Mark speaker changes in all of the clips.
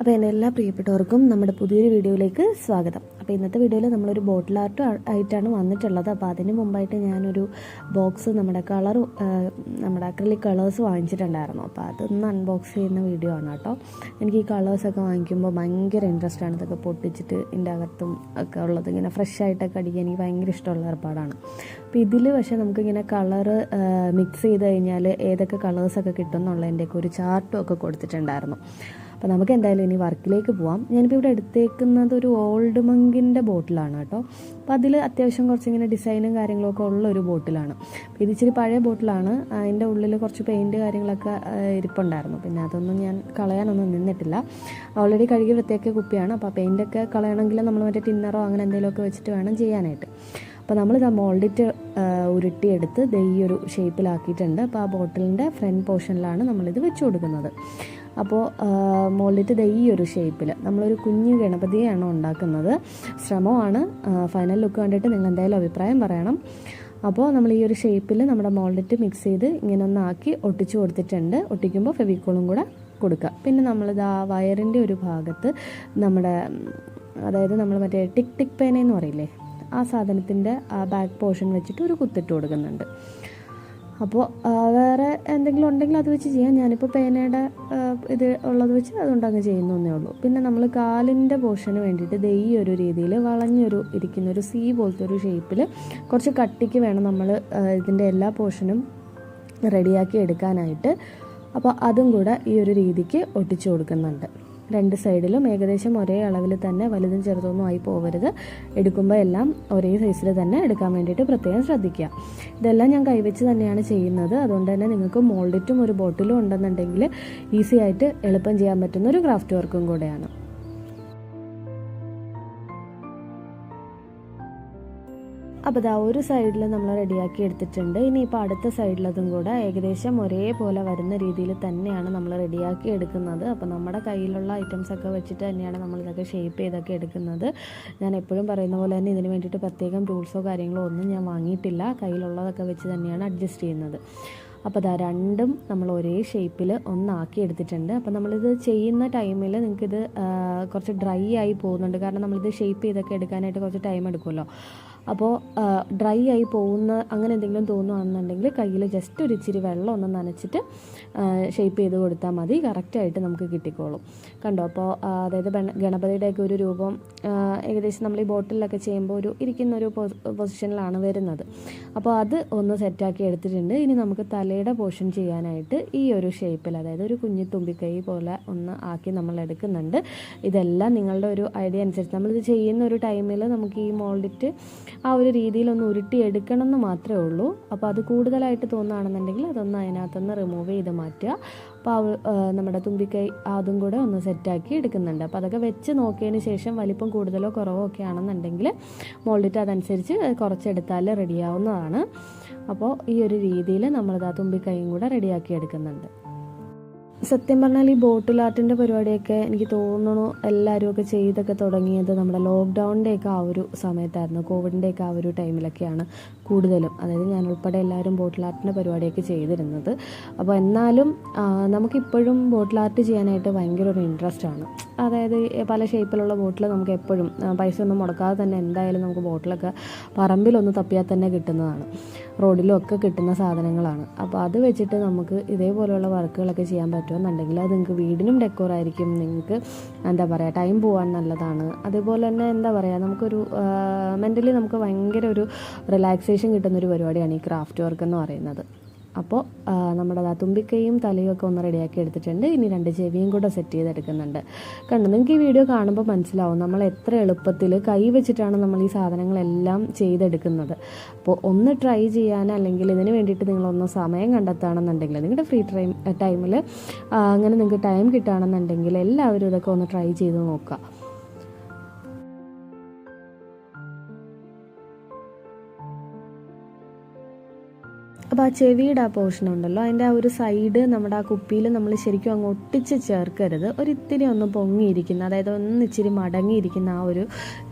Speaker 1: അപ്പോൾ എന്റെ എല്ലാ പ്രിയപ്പെട്ടവർക്കും നമ്മുടെ പുതിയൊരു വീഡിയോയിലേക്ക് സ്വാഗതം. അപ്പോൾ ഇന്നത്തെ വീഡിയോയിൽ നമ്മളൊരു ബോട്ടിൽ ആർട്ട് ആയിട്ടാണ് വന്നിട്ടുള്ളത്. അപ്പോൾ അതിന് മുമ്പായിട്ട് ഞാനൊരു ബോക്സ് നമ്മുടെ കളർ നമ്മുടെ അക്രലിക് കളേഴ്സ് വാങ്ങിച്ചിട്ടുണ്ടായിരുന്നു. അപ്പോൾ അതൊന്ന് അൺബോക്സ് ചെയ്യുന്ന വീഡിയോ ആണ് കേട്ടോ. എനിക്ക് ഈ കളേഴ്സൊക്കെ വാങ്ങിക്കുമ്പോൾ ഭയങ്കര ഇൻട്രസ്റ്റ് ആണ്. ഇതൊക്കെ പൊട്ടിച്ചിട്ട് ഇതിന്റെ അകത്തും ഒക്കെ ഉള്ളത്. ഇങ്ങനെ ഫ്രഷ് ആയിട്ടൊക്കെ അടിക്കാൻ എനിക്ക് ഭയങ്കര ഇഷ്ടമുള്ള ഏർപ്പാടാണ്. അപ്പോൾ ഇതിൽ പക്ഷേ നമുക്കിങ്ങനെ കളറ് മിക്സ് ചെയ്ത് കഴിഞ്ഞാൽ ഏതൊക്കെ കളേഴ്സൊക്കെ കിട്ടും എന്നുള്ളതിന്റെയൊക്കെ ഒരു ചാർട്ടും ഒക്കെ കൊടുത്തിട്ടുണ്ടായിരുന്നു. അപ്പോൾ നമുക്ക് എന്തായാലും ഇനി വർക്കിലേക്ക് പോവാം. ഞാനിപ്പോൾ ഇവിടെ എടുത്തേക്കുന്നത് ഒരു ഓൾഡ് മങ്കിന്റെ ബോട്ടിലാണ് കേട്ടോ. അപ്പോൾ അതിൽ അത്യാവശ്യം കുറച്ചിങ്ങനെ ഡിസൈനും കാര്യങ്ങളൊക്കെ ഉള്ള ഒരു ബോട്ടിലാണ് അപ്പോൾ ഇത് ഇച്ചിരി പഴയ ബോട്ടിലാണ് അതിന്റെ ഉള്ളിൽ കുറച്ച് പെയിന്റ് കാര്യങ്ങളൊക്കെ ഇരിപ്പുണ്ടായിരുന്നു. പിന്നെ അതൊന്നും ഞാൻ കളയാനൊന്നും നിന്നിട്ടില്ല. ഓൾറെഡി കഴുകി വൃത്തിയാക്കിയ കുപ്പിയാണ്. അപ്പോൾ പെയിന്റൊക്കെ കളയണമെങ്കിൽ നമ്മൾ മറ്റേ ടിന്നറോ അങ്ങനെ എന്തെങ്കിലുമൊക്കെ വെച്ചിട്ട് വേണം ചെയ്യാനായിട്ട്. അപ്പോൾ നമ്മൾ നമ്മളിത് മോൾഡിറ്റ് ഉരുട്ടിയെടുത്ത് ദേ ഒരു ഷേപ്പിലാക്കിയിട്ടുണ്ട് അപ്പോൾ ആ ബോട്ടിലിന്റെ ഫ്രണ്ട് പോർഷനിലാണ് നമ്മളിത് വെച്ച് കൊടുക്കുന്നത്. അപ്പോൾ മുകളിലിട്ട് ദേ ഈ ഒരു ഷേപ്പിൽ നമ്മളൊരു കുഞ്ഞു ഗണപതിയാണ് ഉണ്ടാക്കുന്നത്. ശ്രമമാണ്. ഫൈനൽ ലുക്ക് കണ്ടിട്ട് നിങ്ങൾ എന്തായാലും അഭിപ്രായം പറയണം. അപ്പോൾ നമ്മൾ ഈ ഒരു ഷേപ്പിൽ നമ്മുടെ മോൾഡിറ്റ് മിക്സ് ചെയ്ത് ഇങ്ങനെ ഒന്നാക്കി ഒട്ടിച്ചു കൊടുത്തിട്ടുണ്ട്. ഒട്ടിക്കുമ്പോൾ ഫെവിക്കോളും കൂടെ കൊടുക്കുക പിന്നെ നമ്മളിത് ആ വയറിന്റെ ഒരു ഭാഗത്ത് നമ്മുടെ അതായത് നമ്മൾ മറ്റേ ടിക് ടിക് പേന എന്ന് പറയില്ലേ ആ സാധനത്തിന്റെ ആ ബാക്ക് പോർഷൻ വെച്ചിട്ട് ഒരു കുത്തിട്ട് കൊടുക്കുന്നുണ്ട്. അപ്പോൾ വേറെ എന്തെങ്കിലും ഉണ്ടെങ്കിൽ അത് വെച്ച് ചെയ്യാം. ഞാനിപ്പോൾ പേനയുടെ ഇത് ഉള്ളത് വെച്ച് അതുകൊണ്ട് അങ്ങ് ചെയ്യുന്നേ ഉള്ളൂ. പിന്നെ നമ്മൾ കാലിന്റെ പോർഷന് വേണ്ടിയിട്ട് ദേ ഈ ഒരു രീതിയിൽ വളഞ്ഞൊരു ഇരിക്കുന്ന ഒരു സീ പോലത്തെ ഒരു ഷേപ്പിൽ കുറച്ച് കട്ടിക്ക് വേണം നമ്മൾ ഇതിന്റെ എല്ലാ പോർഷനും റെഡിയാക്കി എടുക്കാനായിട്ട്. അപ്പോൾ അതും കൂടെ ഈ ഒരു രീതിക്ക് ഒട്ടിച്ചു കൊടുക്കുന്നുണ്ട്. രണ്ട് സൈഡിലും ഏകദേശം ഒരേ അളവിൽ തന്നെ വലുതും ചെറുതൊന്നും ആയി പോകരുത് എടുക്കുമ്പോൾ എല്ലാം ഒരേ സൈസിൽ തന്നെ എടുക്കാൻ വേണ്ടിയിട്ട് പ്രത്യേകം ശ്രദ്ധിക്കുക. ഇതെല്ലാം ഞാൻ കൈവച്ച് തന്നെയാണ് ചെയ്യുന്നത്. അതുകൊണ്ട് തന്നെ നിങ്ങൾക്ക് മോൾഡിറ്റും ഒരു ബോട്ടിലും ഉണ്ടെന്നുണ്ടെങ്കിൽ ഈസി ആയിട്ട് എളുപ്പം ചെയ്യാൻ പറ്റുന്ന ഒരു ക്രാഫ്റ്റ് വർക്കും കൂടെയാണ്. അപ്പോൾ ഇതാ ഒരു സൈഡിൽ നമ്മൾ റെഡിയാക്കി എടുത്തിട്ടുണ്ട്. ഇനിയിപ്പോൾ അടുത്ത സൈഡിലതും കൂടെ ഏകദേശം ഒരേപോലെ വരുന്ന രീതിയിൽ തന്നെയാണ് നമ്മൾ റെഡിയാക്കി എടുക്കുന്നത്. അപ്പോൾ നമ്മുടെ കയ്യിലുള്ള ഐറ്റംസ് ഒക്കെ വെച്ചിട്ട് തന്നെയാണ് നമ്മളിതൊക്കെ ഷേപ്പ് ചെയ്തൊക്കെ എടുക്കുന്നത്. ഞാൻ എപ്പോഴും പറയുന്ന പോലെ തന്നെ ഇതിന് വേണ്ടിയിട്ട് പ്രത്യേകം ടൂൾസോ കാര്യങ്ങളോ ഒന്നും ഞാൻ വാങ്ങിയിട്ടില്ല. കയ്യിലുള്ളതൊക്കെ വെച്ച് തന്നെയാണ് അഡ്ജസ്റ്റ് ചെയ്യുന്നത്. അപ്പോൾ ഇതാ രണ്ടും നമ്മൾ ഒരേ ഷേപ്പിൽ ഒന്നാക്കി എടുത്തിട്ടുണ്ട്. അപ്പോൾ നമ്മളിത് ചെയ്യുന്ന ടൈമിൽ നിങ്ങൾക്കിത് കുറച്ച് ഡ്രൈ ആയി പോകുന്നുണ്ട്. കാരണം നമ്മളിത് ഷേപ്പ് ചെയ്തൊക്കെ എടുക്കാനായിട്ട് കുറച്ച് ടൈം എടുക്കുമല്ലോ. അപ്പോൾ ഡ്രൈ ആയി പോകുന്ന അങ്ങനെ എന്തെങ്കിലും തോന്നുകയാണെന്നുണ്ടെങ്കിൽ കയ്യിൽ ജസ്റ്റ് ഒരു ഇച്ചിരി വെള്ളം ഒന്ന് നനച്ചിട്ട് ഷേപ്പ് ചെയ്ത് കൊടുത്താൽ മതി. കറക്റ്റായിട്ട് നമുക്ക് കിട്ടിക്കോളും. കണ്ടോ? അപ്പോൾ അതായത് ഗണപതിയുടെയൊക്കെ ഒരു രൂപം ഏകദേശം നമ്മൾ ഈ ബോട്ടിലൊക്കെ ചെയ്യുമ്പോൾ ഒരു ഇരിക്കുന്ന ഒരു പൊസിഷനിലാണ് വരുന്നത്. അപ്പോൾ അത് ഒന്ന് സെറ്റാക്കി എടുത്തിട്ടുണ്ട്. ഇനി നമുക്ക് തലയുടെ പോർഷൻ ചെയ്യാനായിട്ട് ഈ ഒരു ഷേപ്പിൽ അതായത് ഒരു കുഞ്ഞു തുമ്പിക്കൈ പോലെ ഒന്ന് ആക്കി നമ്മൾ എടുക്കുന്നുണ്ട്. ഇതെല്ലാം നിങ്ങളുടെ ഒരു ഐഡിയ അനുസരിച്ച്. നമ്മളിത് ചെയ്യുന്ന ഒരു ടൈമിൽ നമുക്ക് ഈ മോൾഡിറ്റ് ആ ഒരു രീതിയിൽ ഒന്ന് ഉരുട്ടി എടുക്കണം എന്ന് മാത്രമേ ഉള്ളൂ. അപ്പോൾ അത് കൂടുതലായിട്ട് തോന്നുകയാണെന്നുണ്ടെങ്കിൽ അതൊന്ന് അതിനകത്തുനിന്ന് റിമൂവ് ചെയ്ത് മാറ്റുക. അപ്പോൾ നമ്മുടെ തുമ്പിക്കൈ അതും കൂടെ ഒന്ന് സെറ്റാക്കി എടുക്കുന്നുണ്ട്. അപ്പോൾ അതൊക്കെ വെച്ച് നോക്കിയതിന് ശേഷം വലിപ്പം കൂടുതലോ കുറവോ ഒക്കെ ആണെന്നുണ്ടെങ്കിൽ മോൾഡിറ്റ് അതനുസരിച്ച് കുറച്ചെടുത്താൽ റെഡിയാവുന്നതാണ് അപ്പോൾ ഈ ഒരു രീതിയിൽ നമ്മളിത് ആ തുമ്പിക്കൈയും കൂടെ റെഡിയാക്കി എടുക്കുന്നുണ്ട്. സത്യം പറഞ്ഞാൽ ഈ ബോട്ടിൽ ആർട്ടിന്റെ പരിപാടിയൊക്കെ എനിക്ക് തോന്നുന്നു എല്ലാവരും ഒക്കെ ചെയ്തൊക്കെ തുടങ്ങിയത് നമ്മുടെ ലോക്ക്ഡൗണിന്റെയൊക്കെ ആ ഒരു സമയത്തായിരുന്നു. കോവിഡിന്റെയൊക്കെ ആ ഒരു ടൈമിലൊക്കെയാണ്. കൂടുതലും അതായത് ഞാൻ ഉൾപ്പെടെ എല്ലാവരും ബോട്ടിൽ ആർട്ടിന്റെ പരിപാടിയൊക്കെ ചെയ്തിരുന്നത്. അപ്പോൾ എന്നാലും നമുക്കിപ്പോഴും ബോട്ടിൽ ആർട്ട് ചെയ്യാനായിട്ട് ഭയങ്കര ഒരു ഇൻട്രസ്റ്റ് ആണ്. അതായത് പല ഷേപ്പിലുള്ള ബോട്ടിൽ നമുക്ക് എപ്പോഴും പൈസ ഒന്നും മുടക്കാതെ തന്നെ എന്തായാലും നമുക്ക് ബോട്ടിലൊക്കെ പറമ്പിലൊന്ന് തപ്പിയാൽ തന്നെ കിട്ടുന്നതാണ്. റോഡിലും ഒക്കെ കിട്ടുന്ന സാധനങ്ങളാണ്. അപ്പോൾ അത് വെച്ചിട്ട് നമുക്ക് ഇതേപോലെയുള്ള വർക്കുകളൊക്കെ ചെയ്യാൻ പറ്റുമെന്നുണ്ടെങ്കിൽ അത് നിങ്ങൾക്ക് വീടിനും ഡെക്കോറായിരിക്കും നിങ്ങൾക്ക് എന്താ പറയുക ടൈം പോകാൻ നല്ലതാണ്. അതുപോലെ തന്നെ എന്താ പറയുക നമുക്കൊരു മെന്റലി നമുക്ക് ഭയങ്കര ഒരു റിലാക്സേഷൻ കിട്ടുന്ന ഒരു പരിപാടിയാണ് ഈ ക്രാഫ്റ്റ് വർക്ക് എന്ന് പറയുന്നത്. അപ്പോൾ നമ്മുടെ ആ തുമ്പിക്കൈയും തലയും ഒക്കെ ഒന്ന് റെഡിയാക്കി എടുത്തിട്ടുണ്ട്. ഇനി രണ്ട് ചെവിയും കൂടെ സെറ്റ് ചെയ്തെടുക്കുന്നുണ്ട്. കണ്ടു നിങ്ങൾക്ക് ഈ വീഡിയോ കാണുമ്പോൾ മനസ്സിലാവും നമ്മൾ എത്ര എളുപ്പത്തിൽ കൈ വെച്ചിട്ടാണ് നമ്മൾ ഈ സാധനങ്ങളെല്ലാം ചെയ്തെടുക്കുന്നത്. അപ്പോൾ ഒന്ന് ട്രൈ ചെയ്യാൻ അല്ലെങ്കിൽ ഇതിന് വേണ്ടിയിട്ട് നിങ്ങളൊന്ന് സമയം കണ്ടെത്തുകയാണെന്നുണ്ടെങ്കിൽ നിങ്ങളുടെ ഫ്രീ ടൈം ടൈമിൽ അങ്ങനെ നിങ്ങൾക്ക് ടൈം കിട്ടുകയാണെന്നുണ്ടെങ്കിൽ എല്ലാവരും ഇതൊക്കെ ഒന്ന് ട്രൈ ചെയ്ത് നോക്കുക. അപ്പോൾ ആ ചെവിയുടെ ആ പോർഷൻ ഉണ്ടല്ലോ അതിന്റെ ആ ഒരു സൈഡ് നമ്മുടെ ആ കുപ്പിയിൽ നമ്മൾ ശരിക്കും അങ്ങ് ഒട്ടിച്ച് ചേർക്കരുത്. ഒരിത്തിരി ഒന്ന് പൊങ്ങിയിരിക്കുന്ന അതായത് ഒന്ന് ഇച്ചിരി മടങ്ങിയിരിക്കുന്ന ആ ഒരു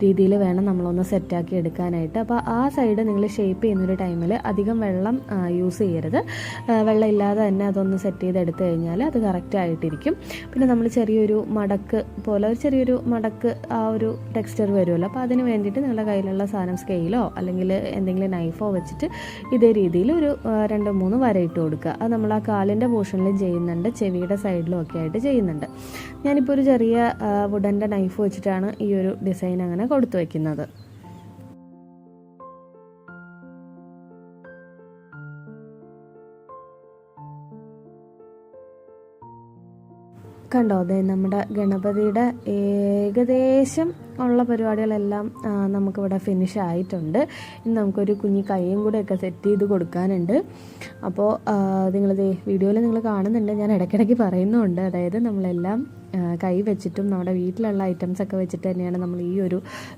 Speaker 1: രീതിയിൽ വേണം നമ്മളൊന്ന് സെറ്റാക്കി എടുക്കാനായിട്ട്. അപ്പോൾ ആ സൈഡ് നിങ്ങൾ ഷേപ്പ് ചെയ്യുന്നൊരു ടൈമിൽ അധികം വെള്ളം യൂസ് ചെയ്യരുത്. വെള്ളം ഇല്ലാതെ തന്നെ അതൊന്ന് സെറ്റ് ചെയ്ത് എടുത്തു കഴിഞ്ഞാൽ അത് കറക്റ്റായിട്ടിരിക്കും പിന്നെ നമ്മൾ ചെറിയൊരു മടക്ക് പോലെ ഒരു ചെറിയൊരു മടക്ക് ആ ഒരു ടെക്സ്ചർ വരുമല്ലോ. അപ്പോൾ അതിന് വേണ്ടിയിട്ട് നിങ്ങളുടെ കയ്യിലുള്ള സാധനം സ്കെയിലോ അല്ലെങ്കിൽ എന്തെങ്കിലും നൈഫോ വെച്ചിട്ട് ഇതേ രീതിയിൽ ഒരു രണ്ട് മൂന്ന് വര ഇട്ട് കൊടുക്കുക. അത് നമ്മൾ ആ കാലിന്റെ പോർഷനിൽ ചെയ്യുന്നുണ്ട് ചെവിയുടെ സൈഡിലും ഒക്കെ ആയിട്ട് ചെയ്യുന്നുണ്ട്. ഞാനിപ്പോൾ ഒരു ചെറിയ വുഡന്റെ നൈഫ് വെച്ചിട്ടാണ് ഈ ഒരു ഡിസൈൻ അങ്ങനെ കൊടുത്തു വയ്ക്കുന്നത് കണ്ടോ? അതെ നമ്മുടെ ഗണപതിയുടെ ഏകദേശം ഉള്ള പരിപാടികളെല്ലാം നമുക്കിവിടെ ഫിനിഷ് ആയിട്ടുണ്ട്. ഇനി നമുക്കൊരു കുഞ്ഞി കൈയും കൂടെ ഒക്കെ സെറ്റ് ചെയ്ത് കൊടുക്കാനുണ്ട്. അപ്പോൾ നിങ്ങളിത് വീഡിയോയിൽ നിങ്ങൾ കാണുന്നുണ്ട്. ഞാൻ ഇടയ്ക്കിടയ്ക്ക് പറയുന്നുണ്ട്. അതായത് നമ്മളെല്ലാം കൈ വെച്ചിട്ടും നമ്മുടെ വീട്ടിലുള്ള ഐറ്റംസ് ഒക്കെ വെച്ചിട്ട് തന്നെയാണ് നമ്മൾ ഈ ഒരു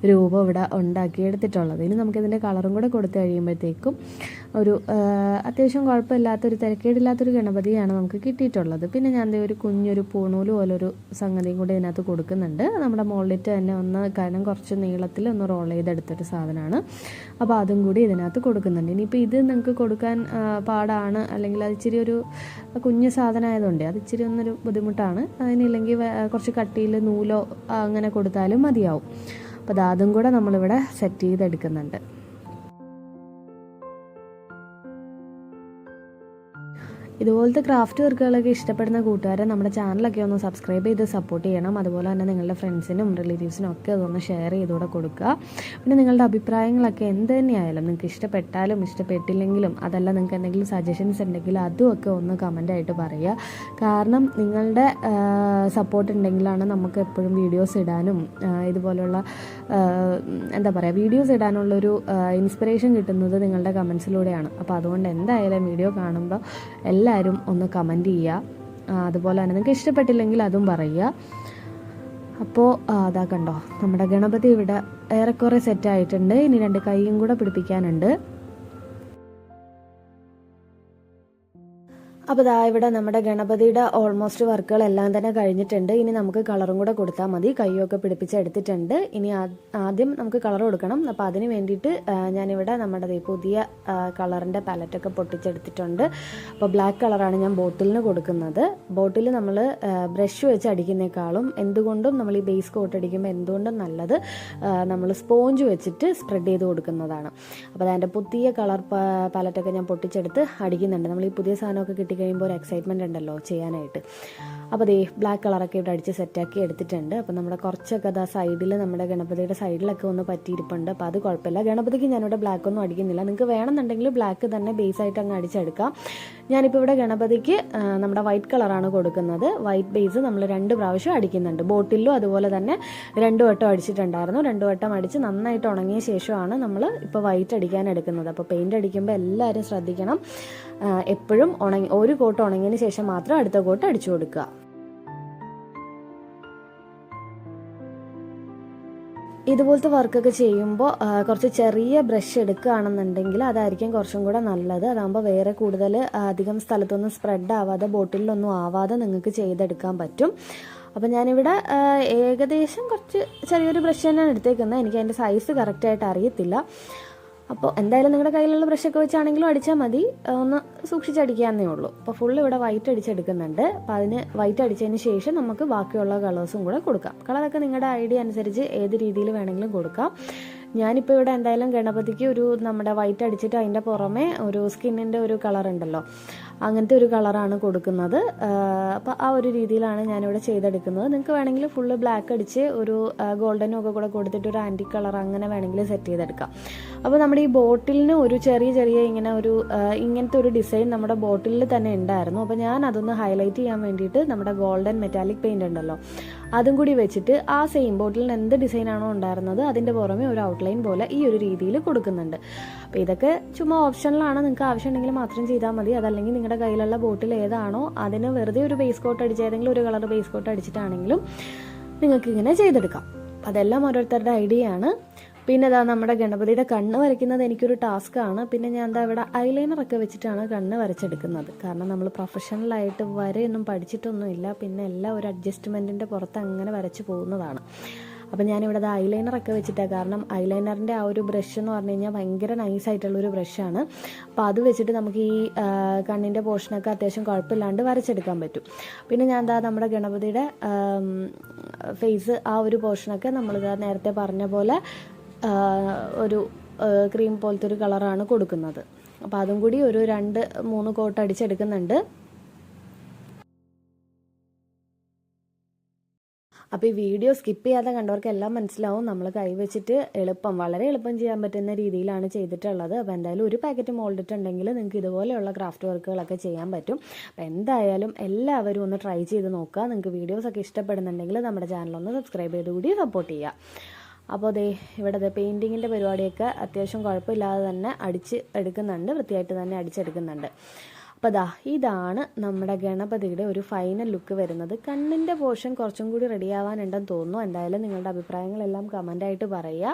Speaker 1: രൂപം ഇവിടെ ഉണ്ടാക്കിയെടുത്തിട്ടുള്ളത്. ഇനി നമുക്കിതിന്റെ കളറും കൂടെ കൊടുത്തു കഴിയുമ്പോഴത്തേക്കും ഒരു അത്യാവശ്യം കുഴപ്പമില്ലാത്തൊരു തിരക്കേടില്ലാത്തൊരു ഗണപതിയാണ് നമുക്ക് കിട്ടിയിട്ടുള്ളത്. പിന്നെ ഞാൻ ഒരു കുഞ്ഞൊരു പൂണൂൽ പോലൊരു സംഗതിയും കൂടി ഇതിനകത്ത് കൊടുക്കുന്നുണ്ട്. നമ്മുടെ മുകളിലിട്ട് തന്നെ ഒന്ന് കനം കുറച്ച് നീളത്തിൽ ഒന്ന് റോൾ ചെയ്തെടുത്തൊരു സാധനമാണ്. അപ്പോൾ അതും കൂടി ഇതിനകത്ത് കൊടുക്കുന്നുണ്ട്. ഇനിയിപ്പോൾ ഇത് നിങ്ങൾക്ക് കൊടുക്കാൻ പാടാണ് അല്ലെങ്കിൽ അത് ഇച്ചിരി ഒരു കുഞ്ഞു സാധനമായതുകൊണ്ട് അത് ഇച്ചിരി ഒന്നൊരു ബുദ്ധിമുട്ടാണ്. അതിനില്ലെങ്കിൽ കുറച്ച് കട്ടിയിൽ നൂലോ അങ്ങനെ കൊടുത്താലും മതിയാവും. അപ്പോൾ അതും കൂടെ നമ്മളിവിടെ സെറ്റ് ചെയ്തെടുക്കുന്നുണ്ട്. ഇതുപോലത്തെ ക്രാഫ്റ്റ് വർക്കുകളൊക്കെ ഇഷ്ടപ്പെടുന്ന കൂട്ടുകാരെ നമ്മുടെ ചാനലൊക്കെ ഒന്ന് സബ്സ്ക്രൈബ് ചെയ്ത് സപ്പോർട്ട് ചെയ്യണം. അതുപോലെ തന്നെ നിങ്ങളുടെ ഫ്രണ്ട്സിനും റിലേറ്റീവ്സിനും ഒക്കെ അതൊന്ന് ഷെയർ ചെയ്തുകൂടെ കൊടുക്കുക. പിന്നെ നിങ്ങളുടെ അഭിപ്രായങ്ങളൊക്കെ എന്ത് തന്നെയായാലും നിങ്ങൾക്ക് ഇഷ്ടപ്പെട്ടാലും ഇഷ്ടപ്പെട്ടില്ലെങ്കിലും അതല്ല നിങ്ങൾക്ക് എന്തെങ്കിലും സജഷൻസ് ഉണ്ടെങ്കിൽ അതും ഒക്കെ ഒന്ന് കമന്റായിട്ട് പറയുക. കാരണം നിങ്ങളുടെ സപ്പോർട്ട് ഉണ്ടെങ്കിലാണ് നമുക്ക് എപ്പോഴും വീഡിയോസ് ഇടാനും ഇതുപോലുള്ള എന്താ പറയുക വീഡിയോസ് ഇടാനുള്ളൊരു ഇൻസ്പിറേഷൻ കിട്ടുന്നത് നിങ്ങളുടെ കമൻസിലൂടെയാണ് അപ്പോൾ അതുകൊണ്ട് എന്തായാലും വീഡിയോ കാണുമ്പോൾ എല്ലാവരും ഒന്ന് കമന്റ് ചെയ്യുക. അതുപോലെ തന്നെ നിങ്ങൾക്ക് ഇഷ്ടപ്പെട്ടില്ലെങ്കിൽ അതും പറയുക. അപ്പോൾ അതാ കണ്ടോ നമ്മുടെ ഗണപതി ഇവിടെ ഏറെക്കുറെ സെറ്റായിട്ടുണ്ട് ഇനി രണ്ട് കൈയും കൂടെ പിടിപ്പിക്കാനുണ്ട്. അപ്പോൾ ദാ ഇവിടെ നമ്മുടെ ഗണപതിയുടെ ഓൾമോസ്റ്റ് വർക്കുകളെല്ലാം തന്നെ കഴിഞ്ഞിട്ടുണ്ട്. ഇനി നമുക്ക് കളറും കൂടെ കൊടുത്താൽ മതി. പിടിപ്പിച്ച് പിടിപ്പിച്ചെടുത്തിട്ടുണ്ട് ഇനി ആദ്യം നമുക്ക് കളർ കൊടുക്കണം. അപ്പോൾ അതിന് വേണ്ടിയിട്ട് ഞാനിവിടെ നമ്മുടെ പുതിയ കളറിന്റെ പാലറ്റൊക്കെ പൊട്ടിച്ചെടുത്തിട്ടുണ്ട്. അപ്പോൾ ബ്ലാക്ക് കളറാണ് ഞാൻ ബോട്ടിലിന് കൊടുക്കുന്നത്. ബോട്ടിൽ നമ്മൾ ബ്രഷ് വെച്ച് അടിക്കുന്നേക്കാളും എന്തുകൊണ്ടും നമ്മൾ ഈ ബേസ് കോട്ട് അടിക്കുമ്പോൾ എന്തുകൊണ്ടും നല്ലത് നമ്മൾ സ്പോഞ്ച് വെച്ചിട്ട് സ്പ്രെഡ് ചെയ്ത് കൊടുക്കുന്നതാണ്. അപ്പോൾ അതിന്റെ പുതിയ കളർ പാലറ്റൊക്കെ ഞാൻ പൊട്ടിച്ചെടുത്ത് അടിക്കുന്നുണ്ട്. നമ്മൾ ഈ പുതിയ സാധനമൊക്കെ കിട്ടിക്കഴിയുമ്പോൾ ഒരു എക്സൈറ്റ്മെന്റ് ഉണ്ടല്ലോ ചെയ്യാനായിട്ട്. അപ്പോൾ ദേ ബ്ലാക്ക് കളറൊക്കെ ഇവിടെ അടിച്ച് സെറ്റാക്കി എടുത്തിട്ടുണ്ട്. അപ്പോൾ നമ്മുടെ കുറച്ചൊക്കെ അതാ സൈഡിൽ നമ്മുടെ ഗണപതിയുടെ സൈഡിലൊക്കെ ഒന്ന് പറ്റിയിരിപ്പുണ്ട്. അപ്പോൾ അത് കുഴപ്പമില്ല. ഗണപതിക്ക് ഞാനിവിടെ ബ്ലാക്ക് ഒന്നും അടിക്കുന്നില്ല. നിങ്ങൾക്ക് വേണമെന്നുണ്ടെങ്കിൽ ബ്ലാക്ക് തന്നെ ബേസ് ആയിട്ട് അങ്ങ് അടിച്ചെടുക്കാം. ഞാനിപ്പോൾ ഇവിടെ ഗണപതിക്ക് നമ്മുടെ വൈറ്റ് കളറാണ് കൊടുക്കുന്നത്. വൈറ്റ് ബേസ് നമ്മൾ രണ്ട് പ്രാവശ്യം അടിക്കുന്നുണ്ട്. ബോട്ടിലും അതുപോലെ തന്നെ രണ്ട് വട്ടം അടിച്ചിട്ടുണ്ടായിരുന്നു. രണ്ട് വട്ടം അടിച്ച് നന്നായിട്ട് ഉണങ്ങിയ ശേഷമാണ് നമ്മൾ ഇപ്പോൾ വൈറ്റ് അടിക്കാൻ എടുക്കുന്നത്. അപ്പോൾ പെയിന്റ് അടിക്കുമ്പോൾ എല്ലാവരും ശ്രദ്ധിക്കണം. എപ്പോഴും ഉണങ്ങി ഒരു കോട്ട് ഉണങ്ങിയതിന് ശേഷം മാത്രം അടുത്ത കോട്ട് അടിച്ചു കൊടുക്കുക. ഇതുപോലത്തെ വർക്കൊക്കെ ചെയ്യുമ്പോൾ കുറച്ച് ചെറിയ ബ്രഷ് എടുക്കുകയാണെന്നുണ്ടെങ്കിൽ അതായിരിക്കും കുറച്ചും കൂടെ നല്ലത്. അതാകുമ്പോൾ വേറെ കൂടുതൽ അധികം സ്ഥലത്തൊന്നും സ്പ്രെഡ് ആവാതെ ബോട്ടിലൊന്നും ആവാതെ നിങ്ങൾക്ക് ചെയ്തെടുക്കാൻ പറ്റും. അപ്പം ഞാനിവിടെ ഏകദേശം കുറച്ച് ചെറിയൊരു ബ്രഷ് തന്നെയാണ് എടുത്തേക്കുന്നത്. എനിക്ക് അതിന്റെ സൈസ് കറക്റ്റായിട്ട് അറിയത്തില്ല. അപ്പോൾ എന്തായാലും നിങ്ങളുടെ കയ്യിലുള്ള ബ്രഷൊക്കെ വെച്ചാണെങ്കിലും അടിച്ചാൽ മതി. ഒന്ന് സൂക്ഷിച്ചടിക്കാന്നേ ഉള്ളൂ. അപ്പോൾ ഫുൾ ഇവിടെ വൈറ്റ് അടിച്ചെടുക്കുന്നുണ്ട്. അപ്പോൾ അതിന് വൈറ്റ് അടിച്ചതിന് ശേഷം നമുക്ക് ബാക്കിയുള്ള കളേഴ്സും കൂടെ കൊടുക്കാം. കളറൊക്കെ നിങ്ങളുടെ ഐഡിയ അനുസരിച്ച് ഏത് രീതിയിൽ വേണമെങ്കിലും കൊടുക്കാം. ഞാനിപ്പോൾ ഇവിടെ എന്തായാലും ഗണപതിക്ക് ഒരു നമ്മുടെ വൈറ്റ് അടിച്ചിട്ട് അതിന്റെ പുറമെ ഒരു സ്കിന്നിന്റെ ഒരു കളർ ഉണ്ടല്ലോ. അങ്ങനത്തെ ഒരു കളറാണ് കൊടുക്കുന്നത്. അപ്പോൾ ആ ഒരു രീതിയിലാണ് ഞാനിവിടെ ചെയ്തെടുക്കുന്നത്. നിങ്ങൾക്ക് വേണമെങ്കിൽ ഫുള്ള് ബ്ലാക്ക് അടിച്ച് ഒരു ഗോൾഡനും ഒക്കെ കൂടെ കൊടുത്തിട്ട് ഒരു ആന്റി കളർ അങ്ങനെ വേണമെങ്കിൽ സെറ്റ് ചെയ്തെടുക്കാം. അപ്പോൾ നമ്മുടെ ഈ ബോട്ടിലിന് ഒരു ചെറിയ ചെറിയ ഇങ്ങനെ ഒരു ഇങ്ങനത്തെ ഒരു ഡിസൈൻ നമ്മുടെ ബോട്ടിലിൽ തന്നെ ഉണ്ടായിരുന്നു. അപ്പോൾ ഞാൻ അതൊന്ന് ഹൈലൈറ്റ് ചെയ്യാൻ വേണ്ടിയിട്ട് നമ്മുടെ ഗോൾഡൻ മെറ്റാലിക് പെയിന്റ് ഉണ്ടല്ലോ അതും കൂടി വെച്ചിട്ട് ആ സെയിം ബോട്ടിലിന് എന്ത് ഡിസൈനാണോ ഉണ്ടായിരുന്നത് അതിന്റെ പുറമെ ഒരു ഔട്ട്ലൈൻ പോലെ ഈ ഒരു രീതിയിൽ കൊടുക്കുന്നുണ്ട്. അപ്പോൾ ഇതൊക്കെ ചുമ്മാ ഓപ്ഷനിലാണ് നിങ്ങൾക്ക് ആവശ്യം ഉണ്ടെങ്കിൽ മാത്രം ചെയ്താൽ മതി. അതല്ലെങ്കിൽ നിങ്ങളുടെ കയ്യിലുള്ള ബോട്ടിൽ ഏതാണോ അതിന് വെറുതെ ഒരു ബേസ് കോട്ട് അടിച്ച് ഏതെങ്കിലും ഒരു കളർ ബേസ് കോട്ട് അടിച്ചിട്ടാണെങ്കിലും നിങ്ങൾക്ക് ഇങ്ങനെ ചെയ്തെടുക്കാം. അതെല്ലാം ഓരോരുത്തരുടെ ഐഡിയ ആണ്. പിന്നെ ഇതാ നമ്മുടെ ഗണപതിയുടെ കണ്ണ് വരയ്ക്കുന്നത് എനിക്കൊരു ആണ് പിന്നെ ഞാൻ എന്താ ഇവിടെ ഐലൈനർ ഒക്കെ വെച്ചിട്ടാണ് കണ്ണ് വരച്ചെടുക്കുന്നത്. കാരണം നമ്മൾ പ്രൊഫഷണലായിട്ട് വരയൊന്നും പഠിച്ചിട്ടൊന്നുമില്ല. പിന്നെ എല്ലാം ഒരു അഡ്ജസ്റ്റ്മെന്റിന്റെ പുറത്ത് അങ്ങനെ വരച്ച് പോകുന്നതാണ്. അപ്പം ഞാനിവിടെ അത് ഐലൈനറൊക്കെ വെച്ചിട്ടാണ് കാരണം ഐലൈനറിന്റെ ആ ഒരു ബ്രഷ് എന്ന് പറഞ്ഞു കഴിഞ്ഞാൽ ഭയങ്കര നൈസായിട്ടുള്ളൊരു ബ്രഷാണ്. അപ്പോൾ അത് വെച്ചിട്ട് നമുക്ക് ഈ കണ്ണിന്റെ പോർഷനൊക്കെ അത്യാവശ്യം കുഴപ്പമില്ലാണ്ട് വരച്ചെടുക്കാൻ പറ്റും. പിന്നെ ഞാൻ എന്താ നമ്മുടെ ഗണപതിയുടെ ഫേസ് ആ ഒരു പോർഷനൊക്കെ നമ്മളിതാ നേരത്തെ പറഞ്ഞ പോലെ ഒരു ക്രീം പോലത്തെ ഒരു കളറാണ് കൊടുക്കുന്നത്. അപ്പം അതും കൂടി ഒരു രണ്ട് മൂന്ന് കോട്ട് അടിച്ചെടുക്കുന്നുണ്ട്. അപ്പോൾ ഈ വീഡിയോ സ്കിപ്പ് ചെയ്യാതെ കണ്ടവർക്ക് എല്ലാം മനസ്സിലാവും. നമ്മൾ കൈവച്ചിട്ട് എളുപ്പം വളരെ എളുപ്പം ചെയ്യാൻ പറ്റുന്ന രീതിയിലാണ് ചെയ്തിട്ടുള്ളത്. അപ്പോൾ എന്തായാലും ഒരു പാക്കറ്റ് മോൾഡിട്ടുണ്ടെങ്കിൽ നിങ്ങൾക്ക് ഇതുപോലെയുള്ള ക്രാഫ്റ്റ് വർക്കുകളൊക്കെ ചെയ്യാൻ പറ്റും. അപ്പോൾ എന്തായാലും എല്ലാവരും ഒന്ന് ട്രൈ ചെയ്ത് നോക്കുക നിങ്ങൾക്ക് വീഡിയോസൊക്കെ ഇഷ്ടപ്പെടുന്നുണ്ടെങ്കിൽ നമ്മുടെ ചാനലൊന്ന് സബ്സ്ക്രൈബ് ചെയ്ത് കൂടി സപ്പോർട്ട് ചെയ്യുക അപ്പോൾ ദേ ഇവിടെ ദേ പെയിന്റിങ്ങിന്റെ പരിപാടിയൊക്കെ അത്യാവശ്യം കുഴപ്പമില്ലാതെ തന്നെ അടിച്ച് എടുക്കുന്നുണ്ട് വൃത്തിയായിട്ട് തന്നെ അടിച്ചെടുക്കുന്നുണ്ട്. അപ്പോൾ ദാ ഇതാണ് നമ്മുടെ ഗണപതിയുടെ ഒരു ഫൈനൽ ലുക്ക് വരുന്നത്. കണ്ണിന്റെ പോർഷൻ കുറച്ചും കൂടി റെഡി ആവാനുണ്ടെന്ന് തോന്നുന്നു. എന്തായാലും നിങ്ങളുടെ അഭിപ്രായങ്ങളെല്ലാം കമന്റായിട്ട് പറയുക.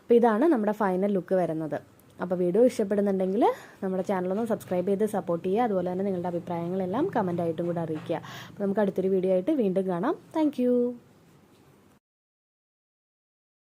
Speaker 1: അപ്പോൾ ഇതാണ് നമ്മുടെ ഫൈനൽ ലുക്ക് വരുന്നത്. അപ്പോൾ വീഡിയോ ഇഷ്ടപ്പെടുന്നുണ്ടെങ്കിൽ നമ്മുടെ ചാനലൊന്ന് സബ്സ്ക്രൈബ് ചെയ്ത് സപ്പോർട്ട് ചെയ്യുക. അതുപോലെ തന്നെ നിങ്ങളുടെ അഭിപ്രായങ്ങളെല്ലാം കമന്റായിട്ടും കൂടെ അറിയിക്കുക. അപ്പോൾ നമുക്ക് അടുത്തൊരു വീഡിയോ ആയിട്ട് വീണ്ടും കാണാം. താങ്ക്